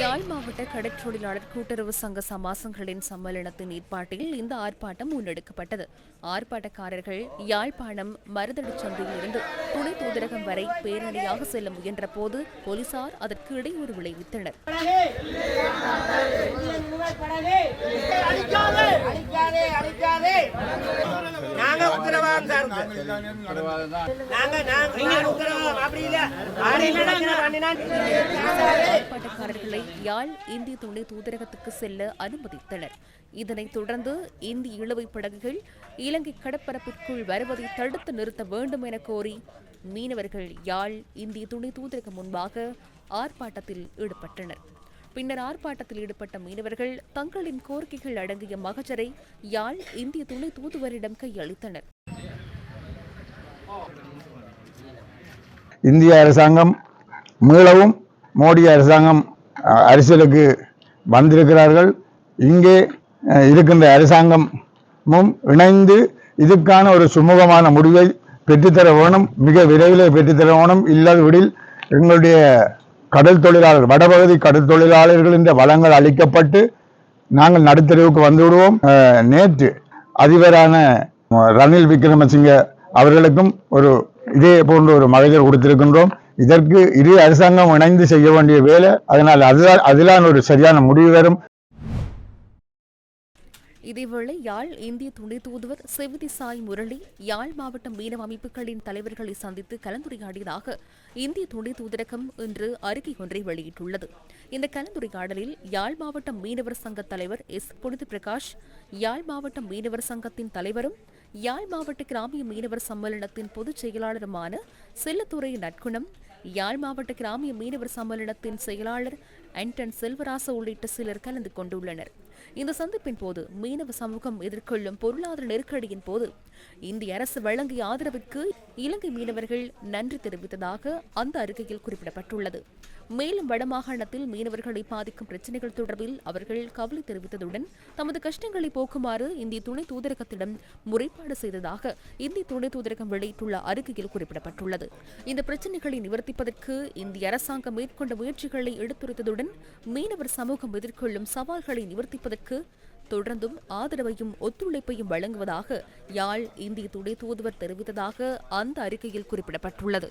யாழ் மாவட்ட கடற்றொழிலாளர் கூட்டுறவு சங்க சமாசங்களின் சம்மேளனத்தின் ஏற்பாட்டில் இந்த ஆர்ப்பாட்டம் முன்னெடுக்கப்பட்டது. ஆர்ப்பாட்டக்காரர்கள் யாழ்ப்பாணம் மருதடி இருந்து துணை தூதரகம் வரை பேரணியாக செல்ல முயன்ற போது போலீசார் அதற்கு இடையூறு விளைவித்தனர். அடிக்காதே அடிக்காதே. உத்தரவாதம் சார்ந்து நாங்க நாங்க உத்தரவாதம் அப்படி இல்ல யாழ் இந்திய துணை தூதரகத்துக்கு செல்ல அனுமதித்தனர். இதனைத் தொடர்ந்து இந்திய இழுவை படகுகள் இலங்கை கடற்பரப்பிற்குள் வருவதை தடுத்து நிறுத்த வேண்டும் என கோரி மீனவர்கள் யாழ் இந்திய துணை தூதரகம் முன்பாக ஆர்ப்பாட்டத்தில் ஈடுபட்டனர். பின்னர் ஆர்ப்பாட்டத்தில் ஈடுபட்ட மீனவர்கள் தங்களின் கோரிக்கைகள் அடங்கிய மகஜரை யாழ் இந்திய துணை தூதுவரிடம் கையளித்தனர். இந்திய அரசாங்கம் மீளவும் மோடி அரசாங்கம் அஹ், அரசியலுக்கு வந்திருக்கிறார்கள். இங்கே இருக்கின்ற அரசாங்கமும் இணைந்து இதுக்கான ஒரு சுமூகமான முடிவை பெற்றுத்தர வேணும். மிக விரைவில் பெற்றுத்தர வேணும். இல்லாதவிடில் எங்களுடைய கடல் தொழிலாளர் வடபகுதி கடல் தொழிலாளர்களின் வளங்கள் அளிக்கப்பட்டு நாங்கள் நடுத்தரவுக்கு வந்து விடுவோம் அஹ், நேற்று அதிபரான ரணில் விக்ரமசிங்க அவர்களுக்கும் ஒரு இதே போன்ற ஒரு மகஜர் கொடுத்திருக்கின்றோம். இதற்கு இரு அரசாங்கம் இணைந்து செய்ய வேண்டிய வேலை. அதனால் அதுதான் அதிலான ஒரு சரியான முடிவு வரும். இதேவேளை யாழ் இந்திய துணை தூதுவர் செவிதி சாய் முரளி யாழ் மாவட்ட மீனவ அமைப்புகளின் தலைவர்களை சந்தித்து கலந்துரையாடியதாக இந்திய துணை தூதரகம் இன்று அறிக்கை ஒன்றை வெளியிட்டுள்ளது. இந்த கலந்துரையாடலில் யாழ் மாவட்ட மீனவர் சங்க தலைவர் எஸ். புனித பிரகாஷ் யாழ் மாவட்ட மீனவர் சங்கத்தின் தலைவரும் யாழ் மாவட்ட கிராமிய மீனவர் சம்மேளனத்தின் பொதுச் செயலாளருமான செல்லத்துறை நற்குணம் யாழ் மாவட்ட கிராமிய மீனவர் சம்மேளனத்தின் செயலாளர் ஆண்டன் செல்வராச உள்ளிட்ட சிலர் கலந்து கொண்டுள்ளனர். இந்த சந்திப்பின் போது மீனவ சமூகம் எதிர்கொள்ளும் பொருளாதார நெருக்கடியின் போது இந்திய அரசு வழங்கிய ஆதரவிற்கு இலங்கை மீனவர்கள் நன்றி தெரிவித்ததாக அந்த அறிக்கையில் குறிப்பிடப்பட்டுள்ளது. மேலும் வடமாகாணத்தில் மீனவர்களை பாதிக்கும் பிரச்சினைகள் தொடர்பில் அவர்கள் கவலை தெரிவித்ததுடன் தமது கஷ்டங்களை போக்குமாறு இந்திய துணை தூதரகத்திடம் முறைப்பாடு செய்ததாக இந்திய துணை தூதரகம் வெளியிட்டுள்ள அறிக்கையில் குறிப்பிடப்பட்டுள்ளது. இந்த பிரச்சினைகளை நிவர்த்திப்பதற்கு இந்திய அரசாங்கம் மேற்கொண்ட முயற்சிகளை எடுத்துரைத்ததுடன் மீனவர் சமூகம் எதிர்கொள்ளும் சவால்களை நிவர்த்திப்பதற்கு தொடர்ந்தும் ஆதரவையும் ஒத்துழைப்பையும் வழங்குவதாக யாழ் இந்திய துணை தூதுவர் தெரிவித்ததாக அந்த அறிக்கையில் குறிப்பிடப்பட்டுள்ளது.